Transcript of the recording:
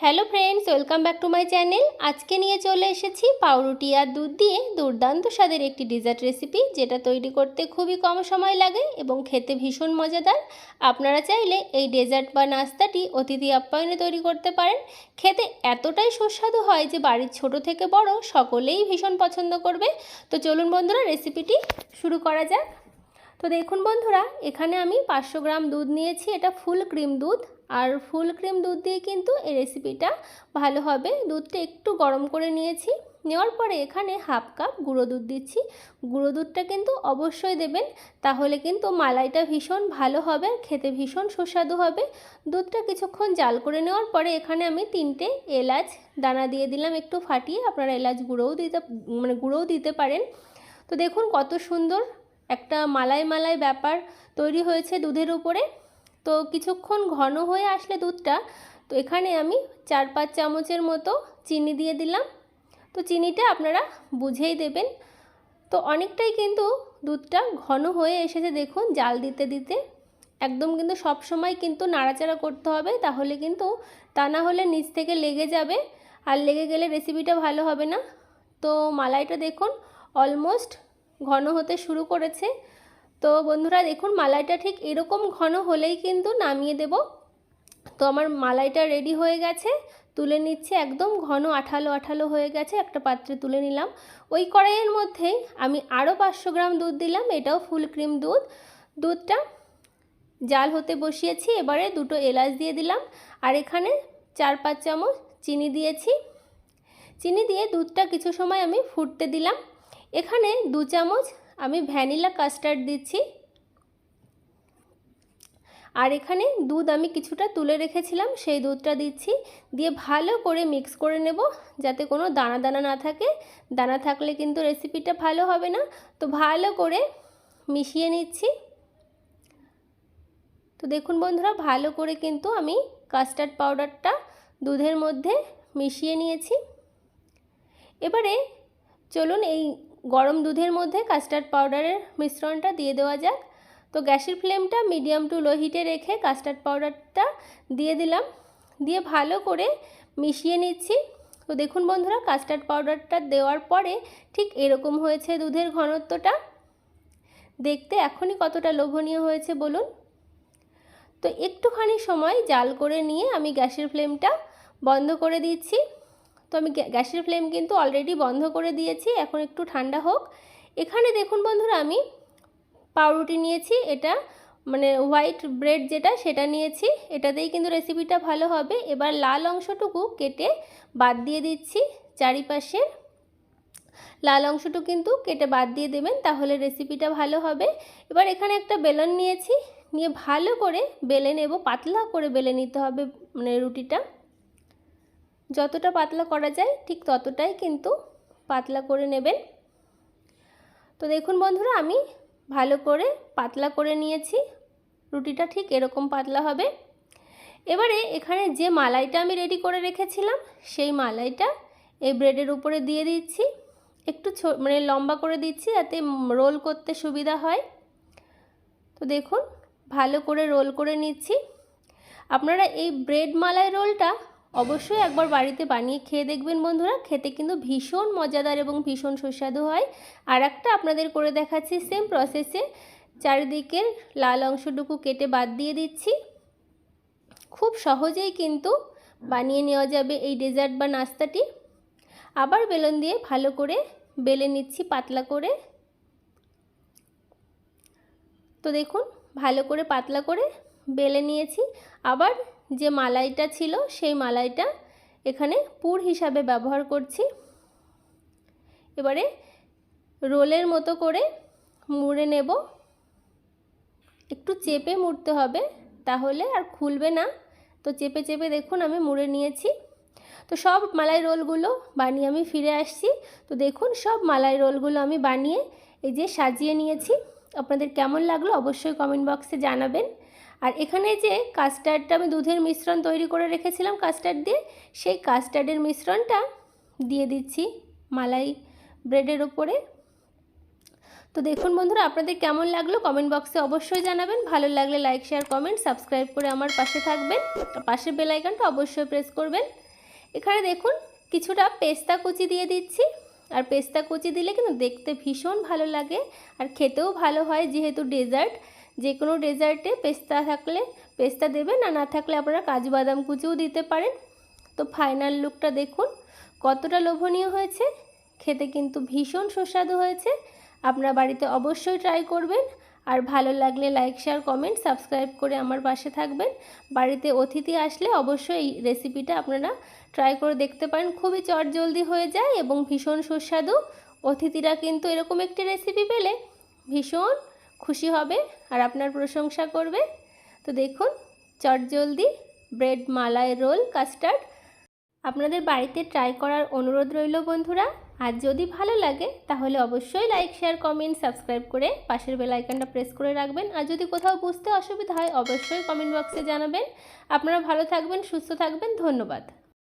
Hello friends welcome back to my channel আজকে নিয়ে চলে এসেছি পাউরুটি আর দুধ দিয়ে দুর্দান্ত স্বাদের একটি ডেজার্ট রেসিপি যেটা তৈরি করতে খুবই কম সময় লাগে এবং খেতে ভীষণ মজাদার। আপনারা চাইলে এই ডেজার্ট বা নাস্তাটি অতিথি আপ্যায়নে তৈরি করতে পারেন। খেতে এতটাই সুস্বাদু হয় যে বাড়ির ছোট থেকে বড় সকলেই ভীষণ পছন্দ করবে। তো চলুন বন্ধুরা রেসিপিটি শুরু করা যাক। তো দেখুন বন্ধুরা, এখানে আমি পাঁচশো গ্রাম দুধ নিয়েছি, এটা ফুল ক্রিম দুধ। আর ফুল ক্রিম দুধ দিয়ে কিন্তু এই রেসিপিটা ভালো হবে। দুধটা একটু গরম করে নিয়েছি, নেওয়ার পরে এখানে হাফ কাপ গুঁড়ো দুধ দিচ্ছি। গুঁড়ো দুধটা কিন্তু অবশ্যই দেবেন, তাহলে কিন্তু মালাইটা ভীষণ ভালো হবে খেতে ভীষণ সুস্বাদু হবে। দুধটা কিছুক্ষণ জাল করে নেওয়ার পরে এখানে আমি তিনটে এলাচ দানা দিয়ে দিলাম একটু ফাটিয়ে, আপনারা এলাচ গুঁড়োও দিতে মানে গুঁড়োও দিতে পারেন। তো দেখুন কত সুন্দর একটা মালাই মালাই ব্যাপার তৈরি হয়েছে দুধের উপরে। তো কিছুক্ষণ ঘন হয়ে আসলে দুধটা, তো এখানে আমি চার পাঁচ চামচের মতো চিনি দিয়ে দিলাম। তো চিনিটা আপনারা বুঝেই দেবেন। তো অনেকটাই কিন্তু দুধটা ঘন হয়ে এসেছে দেখুন, জাল দিতে দিতে। একদম কিন্তু সব সময় কিন্তু নাড়াচাড়া করতে হবে, তাহলে কিন্তু তা না হলে নিচ থেকে লেগে যাবে। আর লেগে গেলে রেসিপিটা ভালো হবে না। তো মালাইটা দেখুন অলমোস্ট ঘন হতে শুরু করেছে। তো বন্ধুরা, দেখুন, মালাইটা ঠিক এরকম ঘন হলেই কিন্তু নামিয়ে দেব। তো আমার মালাইটা রেডি হয়ে গেছে। তুলে নিচ্ছে একদম ঘন আঠালো আঠালো হয়ে গেছে। একটা পাত্রে তুলে নিলাম। ওই কড়াইয়ের মধ্যেই আমি আরও পাঁচশো গ্রাম দুধ দিলাম। এটাও ফুল ক্রিম দুধ। দুধটা জাল হতে বসিয়েছি। এবারে দুটো এলাচ দিয়ে দিলাম। আর এখানে চার পাঁচ চামচ চিনি দিয়েছি। চিনি দিয়ে দুধটা কিছু সময় আমি ফুটতে দিলাম। এখানে দু চামচ আমি ভ্যানিলা কাস্টার্ড দিচ্ছি। আর এখানে দুধ আমি কিছুটা তুলে রেখেছিলাম, সেই দুধটা দিচ্ছি। দিয়ে ভালো করে মিক্স করে নেব যাতে কোনো দানা দানা না থাকে। দানা থাকলে কিন্তু রেসিপিটা ভালো হবে না। তো ভালো করে মিশিয়ে নিচ্ছি। তো দেখুন বন্ধুরা, ভালো করে কিন্তু আমি কাস্টার্ড পাউডারটা দুধের মধ্যে মিশিয়ে নিয়েছি। এবারে চলুন এই গরম দুধের মধ্যে কাস্টার্ড পাউডারের মিশ্রণটা দিয়ে দেওয়া যাক। তো গ্যাসের ফ্লেমটা মিডিয়াম টু লো হিটে রেখে কাস্টার্ড পাউডারটা দিয়ে দিলাম। দিয়ে ভালো করে মিশিয়ে নিচ্ছি। তো দেখুন বন্ধুরা কাস্টার্ড পাউডারটা দেওয়ার পরে ঠিক এরকম হয়েছে দুধের ঘনত্বটা। দেখতে এখনই কতটা লোভনীয় হয়েছে বলুন। তো একটুখানি সময় জাল করে নিয়ে আমি গ্যাসের ফ্লেমটা বন্ধ করে দিচ্ছি। তো আমি গ্যাসের ফ্লেম কিন্তু অলরেডি বন্ধ করে দিয়েছি, এখন একটু ঠান্ডা হোক। এখানে দেখুন বন্ধুরা, আমি পাউরুটি নিয়েছি, এটা মানে হোয়াইট ব্রেড যেটা, সেটা নিয়েছি। এটাতেই কিন্তু রেসিপিটা ভালো হবে। এবার লাল অংশটুকু কেটে বাদ দিয়ে দিচ্ছি চারিপাশে। লাল অংশটুকু কিন্তু কেটে বাদ দিয়ে দেবেন, তাহলে রেসিপিটা ভালো হবে। এবার এখানে একটা বেলন নিয়েছি, নিয়ে ভালো করে বেলে নেব, পাতলা করে বেলে নিতে হবে মানে রুটিটা। যতটা পাতলা করা যায় ঠিক ততটাই কিন্তু পাতলা করে নেবেন। তো দেখুন বন্ধুরা, আমি ভালো করে পাতলা করে নিয়েছি। রুটিটা ঠিক এরকম পাতলা হবে। এবারে এখানে যে মালাইটা আমি রেডি করে রেখেছিলাম, সেই মালাইটা এই ব্রেডের উপরে দিয়ে দিচ্ছি। একটু মানে লম্বা করে দিচ্ছি যাতে রোল করতে সুবিধা হয়। তো দেখুন, ভালো করে রোল করে নিচ্ছি। আপনারা এই ব্রেড মালাই রোলটা অবশ্যই একবার বাড়িতে বানিয়ে খেয়ে দেখবেন বন্ধুরা। খেতে কিন্তু ভীষণ মজাদার এবং ভীষণ সুস্বাদু হয়। আর একটা আপনাদের করে দেখাচ্ছি সেম প্রসেসে চারিদিকের লাল অংশটুকু কেটে বাদ দিয়ে দিচ্ছি। খুব সহজেই কিন্তু বানিয়ে নেওয়া যাবে এই ডেজার্ট বা নাস্তাটি। আবার বেলন দিয়ে ভালো করে বেলে নিচ্ছি পাতলা করে। তো দেখুন, ভালো করে পাতলা করে বেলে নিয়েছি। আবার যে মালাইটা ছিল, সেই মালাইটা এখানে পুর হিসাবে ব্যবহার করছি। এবারে রোলের মতো করে মুড়ে নেব। একটু চেপে মুড়তে হবে, তাহলে আর খুলবে না। তো চেপে চেপে দেখুন, আমি মুড়ে নিয়েছি। তো সব মালাই রোলগুলো বানিয়ে আমি ফিরে আসছি। তো দেখুন, সব মালাই রোলগুলো আমি বানিয়ে এই যে সাজিয়ে নিয়েছি। আপনাদের কেমন লাগল অবশ্যই কমেন্ট বক্সে জানাবেন। আর এখানে যে কাস্টার্ডটা আমি দুধের মিশ্রণ তৈরি করে রেখেছিলাম কাস্টার্ড দিয়ে, সেই কাস্টার্ডের মিশ্রণটা দিয়ে দিচ্ছি মালাই ব্রেডের ওপরে তো দেখুন বন্ধুরা, আপনাদের কেমন লাগল কমেন্ট বক্সে অবশ্যই জানাবেন। ভালো লাগলে লাইক শেয়ার কমেন্ট সাবস্ক্রাইব করে আমার পাশে থাকবেন। পাশের বেল আইকনটা অবশ্যই প্রেস করবেন। এখানে দেখুন, কিছুটা পেস্তা কুচি দিয়ে দিচ্ছি। আর পেস্তা কুচি দিলে কিন্তু দেখতে ভীষণ ভালো লাগে। আর খেতেও ভালো হয়, যেহেতু ডেজার্ট যে কোনো ডেজার্টে পেস্তা থাকলে পেস্তা দেবেন আর না থাকলে আপনারা কাজু বাদাম কুচিও দিতে পারেন। তো ফাইনাল লুকটা দেখুন, কতটা লোভনীয় হয়েছে। খেতে কিন্তু ভীষণ সুস্বাদু হয়েছে। আপনারা বাড়িতে অবশ্যই ট্রাই করবেন। আর ভালো লাগলে লাইক শেয়ার কমেন্ট সাবস্ক্রাইব করে আমার পাশে থাকবেন। বাড়িতে অতিথি আসলে অবশ্যই এই রেসিপিটা আপনারা ট্রাই করে দেখতে পারেন। খুবই চটজলদি হয়ে যায় এবং ভীষণ সুস্বাদু। অতিথিরা কিন্তু এরকম একটি রেসিপি পেলে ভীষণ খুশি হবে আর আপনার প্রশংসা করবে। তো দেখুন চটজলদি ব্রেড মালাই রোল কাস্টার্ড। আপনাদের বাড়িতে ট্রাই করার অনুরোধ রইল বন্ধুরা। আর যদি ভালো লাগে, তাহলে অবশ্যই লাইক, শেয়ার, কমেন্ট, সাবস্ক্রাইব করে পাশের বেল আইকনটা প্রেস করে রাখবেন। আর যদি কোথাও বুঝতে অসুবিধা হয়, অবশ্যই কমেন্ট বক্সে জানাবেন। আপনারা ভালো থাকবেন, সুস্থ থাকবেন। ধন্যবাদ।